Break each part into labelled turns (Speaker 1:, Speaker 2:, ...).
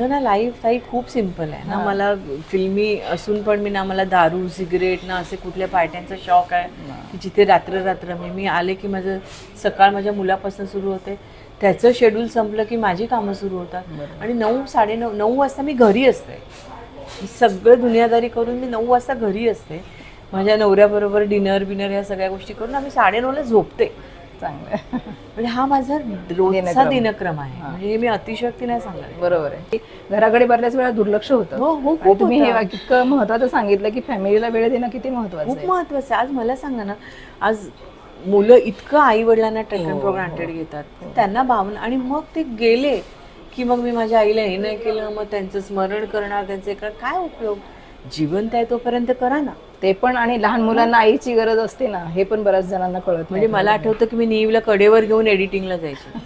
Speaker 1: माझं ना लाईफ ताई खूप सिंपल आहे. ना मला फिल्मी असून पण मी ना मला दारू सिगरेट ना असे कुठल्या पार्ट्यांचा शॉक आहे की जिथे रात्र रात्र मी मी आले की माझं सकाळ माझ्या मुलापासून सुरू होते. त्याचं शेड्यूल संपलं की माझी कामं सुरू होतात. आणि नऊ साडेनऊ नऊ वाजता मी घरी असते. सगळं दुनियादारी करून मी नऊ वाजता घरी असते. माझ्या नवऱ्याबरोबर डिनर बिनर या सगळ्या गोष्टी करून आम्ही साडेनऊला झोपते.
Speaker 2: चांगलं.
Speaker 1: म्हणजे हा माझा रोजचा
Speaker 2: दिनक्रम.
Speaker 1: दिनक्रम आहे. म्हणजे हे मी अतिशयोक्ती नाही सांगणार
Speaker 2: बरोबर आहे. घराकडे बऱ्याच वेळा दुर्लक्ष होतं.
Speaker 1: हो, हो,
Speaker 2: आणि तुम्ही हे
Speaker 1: होतं.
Speaker 2: इतकं महत्वाचं सांगितलं की फॅमिलीला वेळ देणं किती महत्वाचं
Speaker 1: खूप
Speaker 2: आहे.
Speaker 1: महत्वाचं आहे. आज मला सांगा ना आज मुलं इतकं आई वडिलांना टेकन फॉर ग्रांटेड घेतात. त्यांना भावना आणि मग ते गेले की मग मी माझ्या आईला हे नाही केलं मग त्यांचं स्मरण करणार त्यांचे काय उपयोग? जिवंत आहे तोपर्यंत करा ना
Speaker 2: ते पण आणि लहान मुलांना आईची गरज असते ना हे पण बऱ्याच जणांना कळत
Speaker 1: म्हणजे मला आठवतं की मी नेहमीला कडेवर घेऊन एडिटिंगला जायचे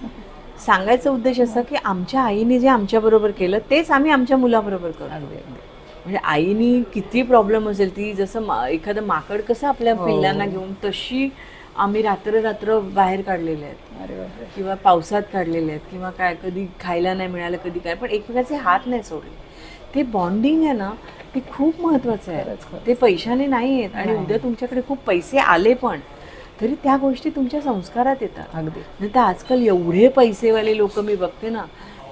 Speaker 1: सांगायचा उद्देश असा की आमच्या आईने जे आमच्या बरोबर केलं तेच आम्ही आमच्या मुलाबरोबर करतो
Speaker 2: अगदी.
Speaker 1: म्हणजे आईनी किती प्रॉब्लेम असेल ती जसं मा- एखादं माकड कसं आपल्या
Speaker 2: हो.
Speaker 1: पिल्लांना घेऊन तशी आम्ही रात्र रात्र बाहेर काढलेले आहेत
Speaker 2: अरे बापरे.
Speaker 1: किंवा पावसात काढलेले आहेत किंवा काय कधी खायला नाही मिळालं कधी काय पण एकमेकाचे हात नाही सोडले ते बॉन्डिंग आहे ना ते खूप महत्वाचं आहे. ते पैशाने नाही आहेत आणि उद्या तुमच्याकडे खूप पैसे आले पण तरी त्या गोष्टी तुमच्या संस्कारात येतात.
Speaker 2: अगदी.
Speaker 1: नाही तर आजकाल एवढे पैसेवाले लोक मी बघते ना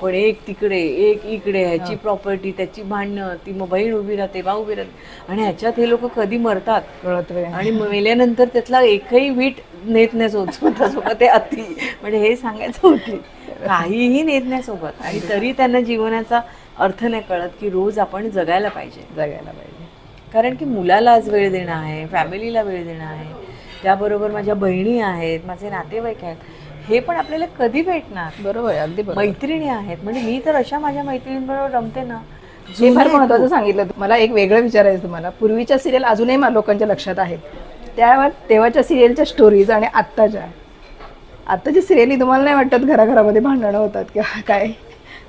Speaker 1: पण एक तिकडे एक इकडे ह्याची प्रॉपर्टी त्याची भांडणं ती मग बहीण उभी राहते बा उभी राहते. आणि ह्याच्यात हे लोक कधी मरतात. आणि मेल्यानंतर त्यातला एकही वीट नेत नाही स्वतःसोबत ते अति. म्हणजे हे सांगायचं होते काहीही नेत नाही सोबत. आणि तरी त्यांना जीवनाचा अर्थ नाही कळत की रोज आपण जगायला पाहिजे.
Speaker 2: जगायला पाहिजे.
Speaker 1: कारण की मुलाला आज वेळ देणं आहे फॅमिलीला वेळ देणं आहे त्याबरोबर माझ्या बहिणी आहेत माझे नातेवाईक आहेत हे पण आपल्याला कधी भेटणार?
Speaker 2: बरोबर अगदी
Speaker 1: मैत्रिणी आहेत म्हणजे मी तर अशा माझ्या मैत्रिणींबरोबर रमते ना.
Speaker 2: हे फार महत्वाचं सांगितलं मला एक वेगळं विचारायचं तुम्हाला. पूर्वीच्या सिरियल अजूनही लोकांच्या लक्षात आहेत. त्या तेव्हाच्या सिरियलच्या स्टोरीज आणि आत्ताच्या. आत्ताच्या सिरियली तुम्हाला नाही वाटत घराघरामध्ये भांडणं होतात किंवा काय?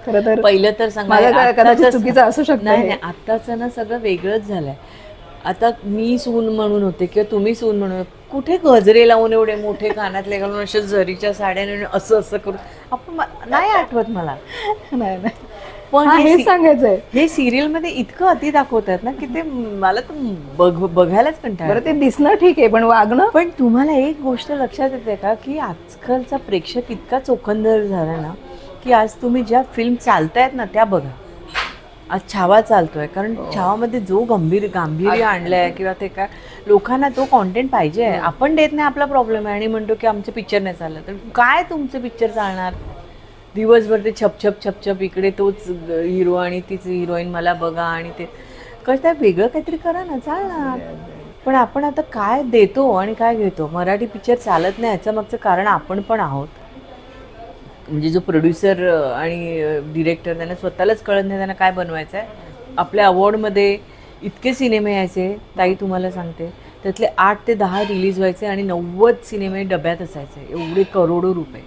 Speaker 2: खरं तर
Speaker 1: पहिलं तर सांगा
Speaker 2: माझं काय- कदाचित चुकीचं असू शकतं
Speaker 1: नाही. नाही आत्ताचं ना सगळं वेगळंच झालंय. आता मी सून म्हणून होते किंवा तुम्ही सून म्हणून. कुठे गजरे लावून एवढे मोठे कानातले घालून अशा झरीच्या साड्या नेऊन असं असं करून? आपण नाही आठवत मला.
Speaker 2: नाही नाही.
Speaker 1: पण
Speaker 2: हा, सांगायचंय.
Speaker 1: हे सिरियलमध्ये इतकं अति दाखवतात ना की ते मला तर बघ बघायलाच कंटाळा
Speaker 2: ते दिसणं ठीक आहे पण वागणं?
Speaker 1: पण तुम्हाला एक गोष्ट लक्षात येते का की आजकालचा प्रेक्षक इतका चोखंदर झाला ना की आज तुम्ही ज्या फिल्म चालतायत ना त्या बघा. आज छावा चालतोय. कारण छावामध्ये जो गंभीर गांभीर्य आणलंय किंवा ते काय लोकांना तो कॉन्टेंट पाहिजे आहे. आपण देत नाही आपला प्रॉब्लेम आहे. आणि म्हणतो की आमचं पिक्चर नाही चाललं तर काय तुमचं पिक्चर चालणार? दिवसभर ते छप छप छप छप इकडे तोच हिरो आणि तीच हिरोईन मला बघा आणि ते. कसं काय वेगळं काहीतरी करा ना चालणार. पण आपण आता काय देतो आणि काय घेतो? मराठी पिक्चर चालत नाही याचं मागचं कारण आपण पण आहोत. म्हणजे जो प्रोड्युसर आणि डिरेक्टर त्यांना स्वतःलाच कळत नाही त्यांना काय बनवायचं आहे? आपल्या अवॉर्डमध्ये इतके सिनेमे यायचे ताई तुम्हाला सांगते. त्यातले आठ ते दहा रिलीज व्हायचे आणि नव्वद सिनेमे डब्यात असायचे. एवढे करोडो रुपये.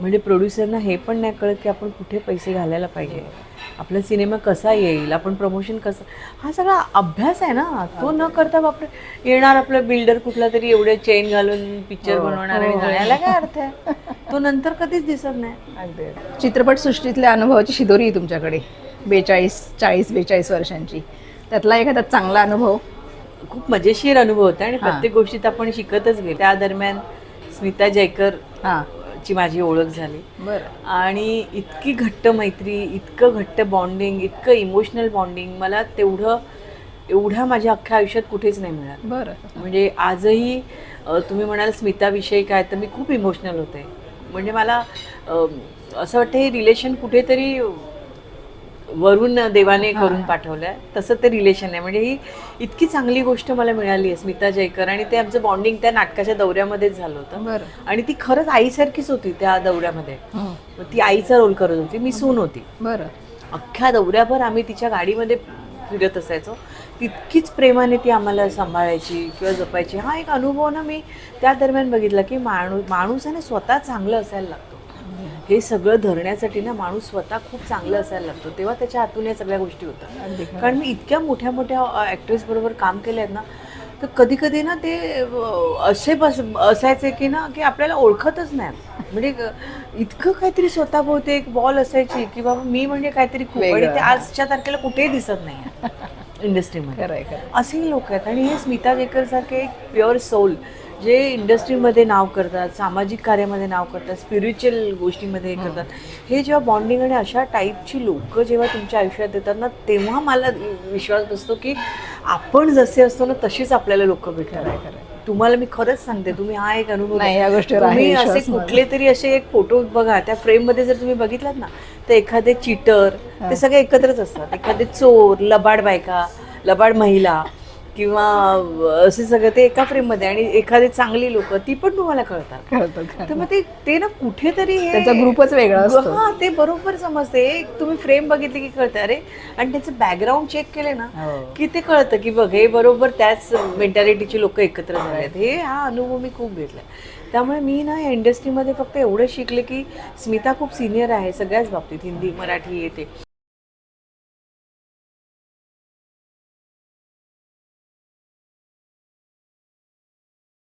Speaker 1: म्हणजे प्रोड्युसरना हे पण नाही कळत की आपण कुठे पैसे घालायला पाहिजे. आपला सिनेमा कसा येईल? आपण प्रमोशन कसं? हा सगळा अभ्यास आहे ना. तो न करता बापरे. येणार आपला बिल्डर कुठला तरी एवढे चेन घालून पिक्चर बनवणार आणि जाण्याला काय अर्थ आहे? तो नंतर कधीच दिसत नाही.
Speaker 2: अगदी चित्रपट सृष्टीतल्या अनुभवाची शिदोरी आहे तुमच्याकडे बेचाळीस चाळीस बेचाळीस वर्षांची. त्यातला एखादा चांगला अनुभव?
Speaker 1: खूप मजेशीर अनुभव होता आणि प्रत्येक गोष्टीत आपण शिकतच गेलो. त्या दरम्यान स्मिता जयकर
Speaker 2: हां.
Speaker 1: ची माझी ओळख झाली.
Speaker 2: बरं.
Speaker 1: आणि इतकी घट्ट मैत्री इतकं घट्ट बॉन्डिंग इतकं इमोशनल बॉन्डिंग मला तेवढं एवढ्या माझ्या अख्ख्या आयुष्यात कुठेच नाही मिळालं.
Speaker 2: बरं.
Speaker 1: म्हणजे आजही अ, तुम्ही म्हणाल स्मिताविषयी काय तर मी खूप इमोशनल होते. म्हणजे मला असं वाटतं हे रिलेशन कुठेतरी वरून देवाने करून पाठवलंय. तसं ते रिलेशन आहे म्हणजे ही इतकी चांगली गोष्ट मला मिळाली आहे स्मिता जयकर. आणि ते आमचं बॉन्डिंग त्या नाटकाच्या दौऱ्यामध्येच झालं होतं.
Speaker 2: बरं.
Speaker 1: आणि ती खरंच आईसारखीच होती त्या दौऱ्यामध्ये. ती आईचा रोल करत होती. मी सून होती.
Speaker 2: बरं.
Speaker 1: अख्ख्या दौऱ्याभर आम्ही तिच्या गाडीमध्ये फिरत असायचो. तितकीच प्रेमाने ती आम्हाला सांभाळायची किंवा जपायची. हा एक अनुभव ना मी त्या दरम्यान बघितला की माणूस माणूस आहे ना स्वतः चांगलं असायला लागतो. हे सगळं धरण्यासाठी ना माणूस स्वतः खूप चांगलं असायला लागतो. तेव्हा त्याच्या हातून या सगळ्या गोष्टी होतात. कारण मी इतक्या मोठ्या मोठ्या ॲक्ट्रेस बरोबर काम केलं आहेत ना तर कधी कधी ना ते असे बस असायचे की ना की आपल्याला ओळखतच नाही. म्हणजे इतकं काहीतरी स्वतःभोवती एक बॉल असायची की बाबा मी म्हणजे काहीतरी खूप आणि. ते आजच्या तारखेला कुठेही दिसत नाही इंडस्ट्रीमध्ये असेही लोक आहेत आणि हे स्मिता जेकर सारखे एक प्युअर सोल जे इंडस्ट्रीमध्ये नाव करतात सामाजिक कार्यामध्ये नाव करतात स्पिरिच्युअल गोष्टीमध्ये हे. करतात हे जेव्हा बॉन्डिंग आणि अशा टाईपची लोक जेव्हा तुमच्या आयुष्यात येतात ना तेव्हा मला विश्वास बसतो की आपण जसे असतो ना तशीच आपल्याला लोक भेटतात.
Speaker 2: खरंय
Speaker 1: तुम्हाला मी खरंच सांगते तुम्ही हा एक अनुभव.
Speaker 2: या आहे
Speaker 1: तुम्ही असे. कुठले तरी असे एक फोटो बघा त्या फ्रेममध्ये जर तुम्ही बघितलात ना तर एखादे चिटर ते सगळे एकत्रच असतात. एखादे चोर लबाड बायका लबाड महिला किंवा असे सगळं ते एका फ्रेममध्ये आणि एखादी चांगली लोक ती पण तुम्हाला कळतात.
Speaker 2: कळतं खरं.
Speaker 1: तर मग ते ते ना कुठेतरी हे-
Speaker 2: त्यांचा ग्रुपच वेगळा असतो.
Speaker 1: हा ते बरोबर समजते. एक तुम्ही फ्रेम बघितली की कळते. अरे आणि त्याचं बॅकग्राऊंड चेक केले ना
Speaker 2: हो.
Speaker 1: की ते कळतं की बघ हे बरोबर त्याच मेंटॅलिटीची लोक एकत्र झाले आहेत हे हा अनुभव मी खूप घेतला त्यामुळे मी ना या इंडस्ट्रीमध्ये फक्त एवढं शिकले की स्मिता खूप सिनियर आहे सगळ्याच बाबतीत. हिंदी मराठी येते